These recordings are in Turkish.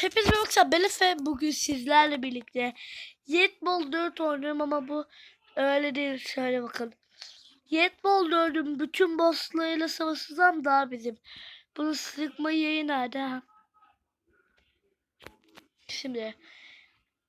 Hepinize ben Efe. Bugün sizlerle birlikte Yetbol 4 oynuyorum ama bu öyle değil. Şöyle bakın. Yetbol 4'ün bütün bosslarıyla savaşacağım daha bizim. Bunu sıkma yayı nerede? ha? Şimdi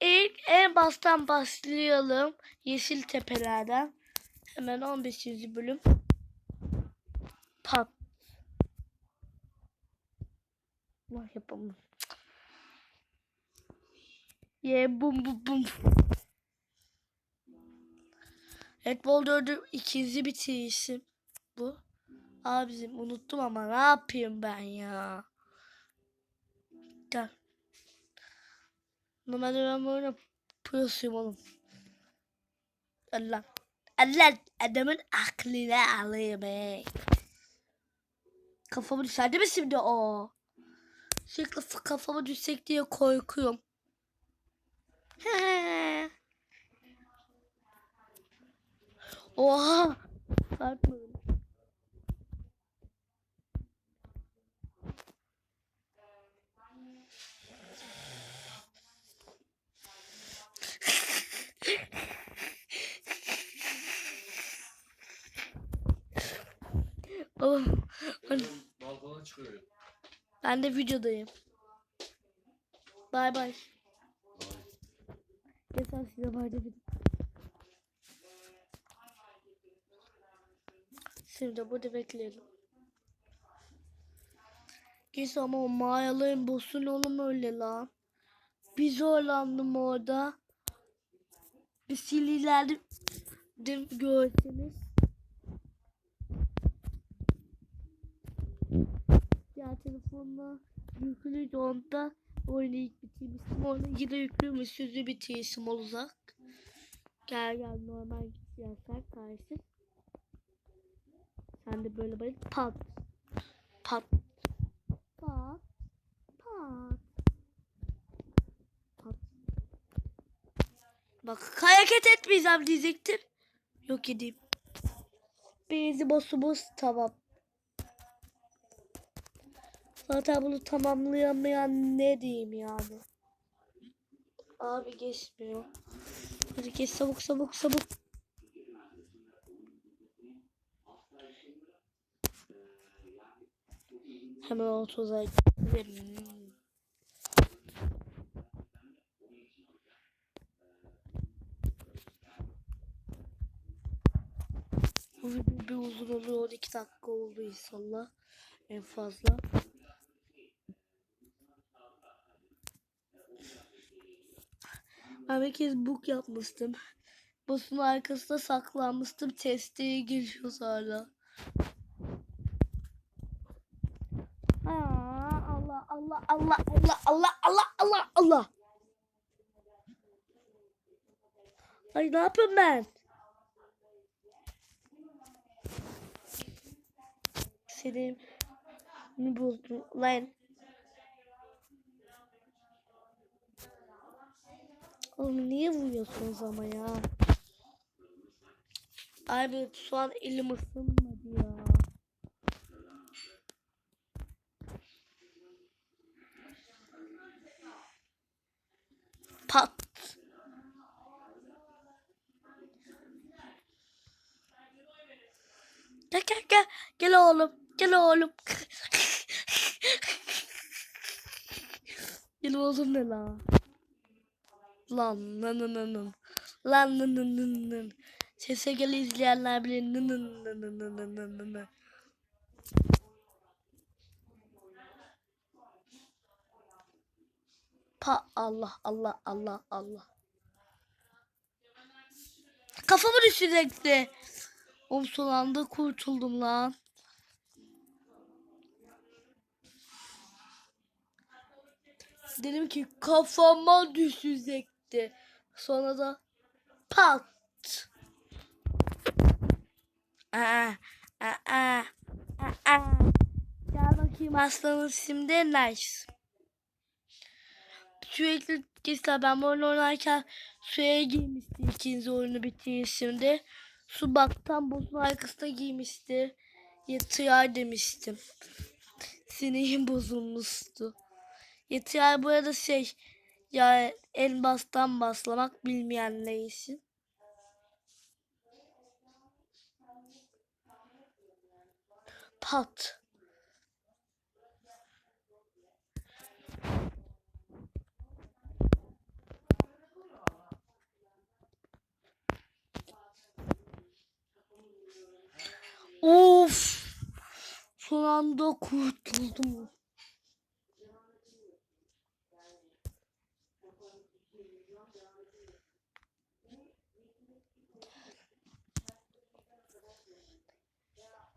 ilk en baştan başlayalım. Yeşil tepelerden. Hemen 15. bölüm. Pat. Vay yapamam. Ye bum bum bum. Red Bull 4'ü ikinci bitirişim bu. Abicim unuttum ama ne yapayım ben ya. Gel. Normalde ben böyle prosuyum oğlum. Allah. Allah adamın aklını alıyor be. Kafamı düşerdi mi şimdi o? Sürekli kafama düşecek diye korkuyorum. Oha. Oh, hani Balkona çıkıyor. ben de videodayım. Bay bay. Yeter size bay dedim. Şimdi burada bekleyelim. Geç ama o mağaraların boss'un oğlum öyle lan. Bir zorlandım orada. Bir sililerdim. Dim görseniz. Diğer telefonla yüklüydü onda. Oyunu ilk bitirmiştim. Onu yine yüklüymüş. Sözü bitirişim olacak. Gel gel normal gidecekler karşı. Sen de böyle böyle pat. Pat. Pat. Pat. Pat. Bak hareket etmeyeceğim diyecektim. Yok edeyim. Bezi bossumuz tamam. Zaten bunu tamamlayamayan ne diyeyim yani. Abi geçmiyor. Hadi geç sabuk sabuk sabuk. Hemen 30'a gidelim. Bu bir uzun oluyor. 12 dakika oldu inşallah. En fazla. Ben bir kez book yapmıştım. Boss'un arkasında saklanmıştım. Testeye giriyoruz hala. Aa, Allah Allah Allah Allah Allah Allah Allah Allah. Ay ne yapayım ben? Senin mi buldun lan? Oğlum niye vuruyorsunuz ama ya? Abi şu an elim ısınmadı ya. Pat. Gel gel gel. Gel oğlum. Gel oğlum. Gel oğlum ne la? Lan nın nın nın. Lan nın nın nın nın. Sese gel izleyenler bilir nın nın nın nın nın nın nın nın. Pa Allah Allah Allah Allah. Kafamı düşürecekti. O son anda kurtuldum lan. Dedim ki kafama düşecekti. Sonra da pat. Aa, aa, aa, aa. Gel bakayım aslanım şimdi nice. Sürekli mesela ben bu oyunu oynarken suya giymişti ikinci oyunu bitirişimde. Su baktan buzun arkasına giymişti. Yatıyor demiştim. Sinirim bozulmuştu. Yeter bu arada şey ya en bastan baslamak bilmeyenler için. Pat. Of. Son anda kurtuldum.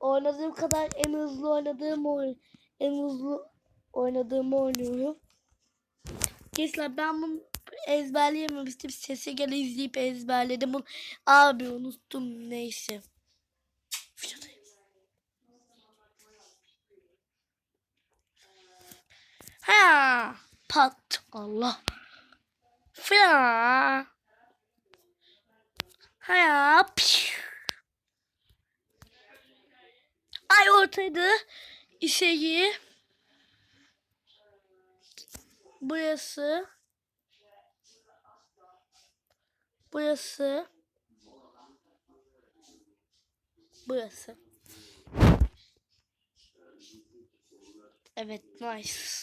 Oynadığım kadar en hızlı oynadığım oyun en hızlı oynadığımı oynuyorum. Gençler ben bunu ezberleyememiştim. Sese göre izleyip ezberledim. Bunu abi unuttum neyse. Ha pat Allah. Fya. Ha piş. Ay ortaydı. şeyi. Burası. Burası. Burası. Evet, nice.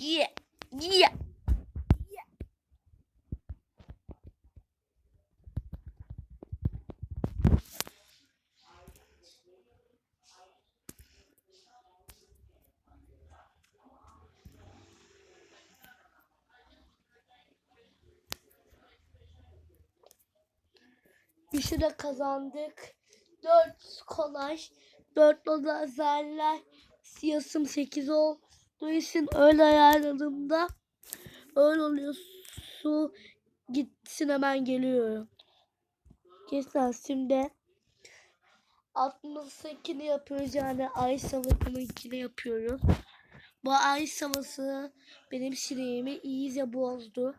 Yeah. Yeah. Üçüne kazandık. Dört kolaj, dört lazerler, siyasım sekiz ol için öyle ayarladığımda öyle oluyor. Su gitsin hemen geliyorum. Geçen şimdi 68'ini yapıyoruz yani ay savaşınınkini yapıyoruz. Bu ay savaşı benim sineğimi iyice bozdu.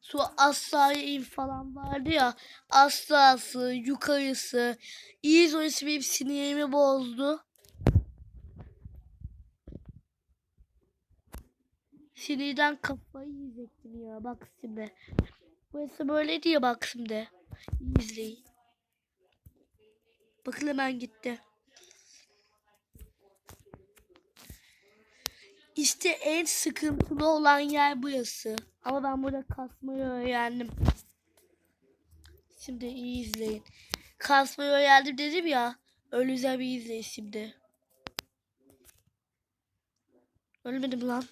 Su aşağıya in falan vardı ya. Aşağısı, yukarısı. İyice orası benim sinirimi bozdu. Sinirden kafayı yiyecektim ya bak şimdi. Burası böyle diye bak şimdi. İzleyin. Bakın hemen gitti. İşte en sıkıntılı olan yer burası. Ama ben burada kasmayı öğrendim. Şimdi iyi izleyin. Kasmayı öğrendim dedim ya. Öyle güzel bir izleyin şimdi. Ölmedim lan.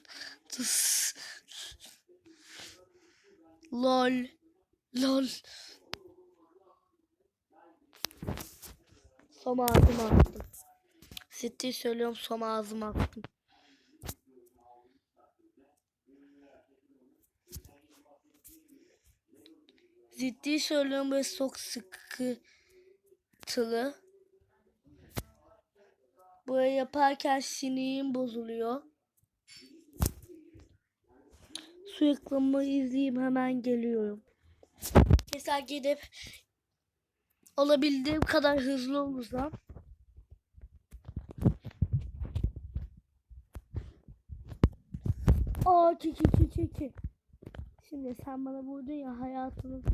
Lol. Lol. Som ağzıma attım. Ciddi söylüyorum som ağzıma attım. Ciddi söylüyorum böyle çok sıkıntılı. Böyle yaparken sinirim bozuluyor. Su yıkılımı izleyeyim hemen geliyorum. Mesela gidip olabildiğim kadar hızlı olursam Aa çeki çeki çeki. Şimdi sen bana burada ya hayatının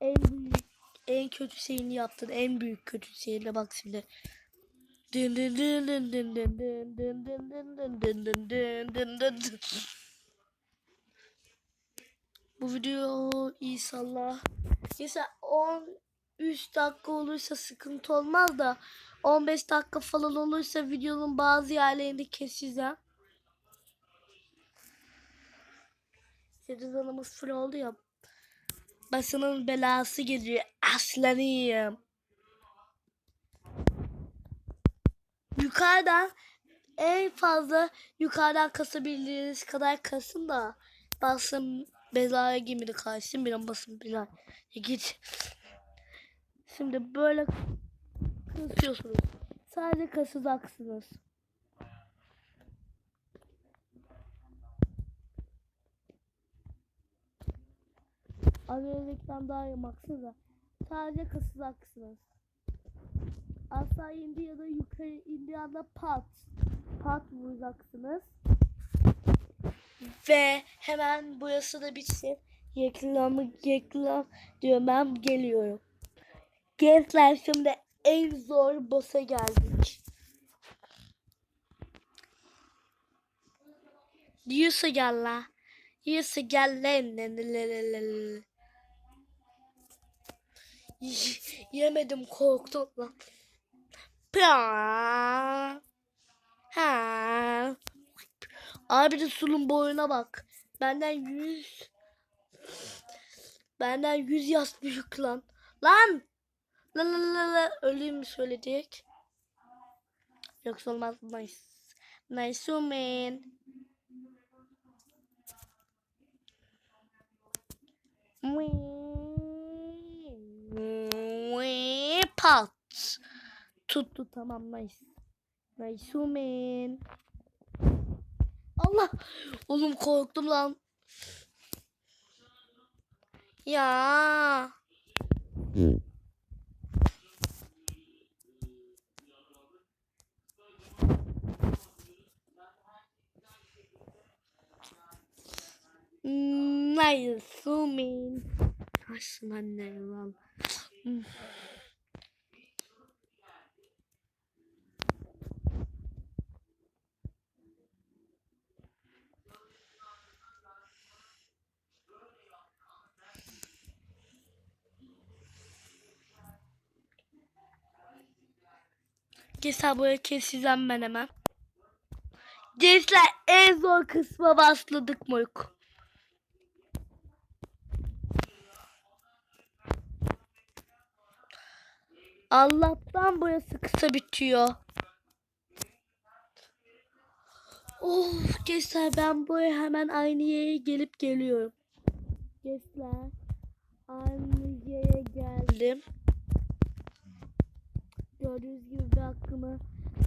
en büyük en kötü şeyini yaptın. En büyük kötü şeyine bak şimdi. Dın dın dın dın dın dın dın dın dın dın dın dın dın dın dın. Bu video inşallah mesela 13 dakika olursa sıkıntı olmaz da 15 dakika falan olursa videonun bazı yerlerini keseceğim. Sekiz anımız full oldu ya. Başının belası geliyor. Aslanıyım. Yukarıdan en fazla yukarıdan kasabildiğiniz kadar kasın da basın belaya girmedi karşısın bir an basın belaya git. Şimdi böyle kasıyorsunuz. Sadece kasacaksınız. Öncekinden daha iyi baksanıza. Sadece kasılaksınız. Aşağı indi ya da yukarı indiği anda pat. Pat vuracaksınız. Ve hemen burası da bitsin. Reklamı reklam diyorum ben geliyorum. Gençler şimdi en zor boss'a geldik. Diyorsa gel la. Diyorsa gel Yemedim korktum lan. Ha. Abi de sulun boyuna bak. Benden yüz. Benden yüz yaş büyük lan. Lan. La la la la. Öleyim mi söyledik? Yoksa olmaz. Nice. Nice woman. Pat. Tuttu tamam nice. Nice woman. Allah. Oğlum korktum lan. Ya. Nice woman. Nasıl anne lan. Buraya keseceğim ben hemen. Gençler en zor kısma başladık moruk. Allah'tan burası kısa bitiyor. Of gençler ben buraya hemen aynı yere gelip geliyorum. Gençler aynı yere geldim. Gördüğünüz gibi bir hakkımı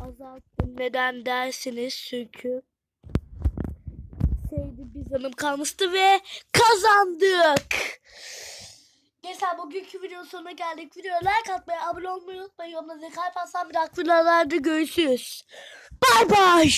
azalttım. Neden dersiniz çünkü şeydi bir zanım kalmıştı ve kazandık. Gençler bugünkü videonun sonuna geldik. Videoya like atmayı, abone olmayı unutmayın. Yorumlarınızı kalp atsan bir videolarda görüşürüz. Bay bay.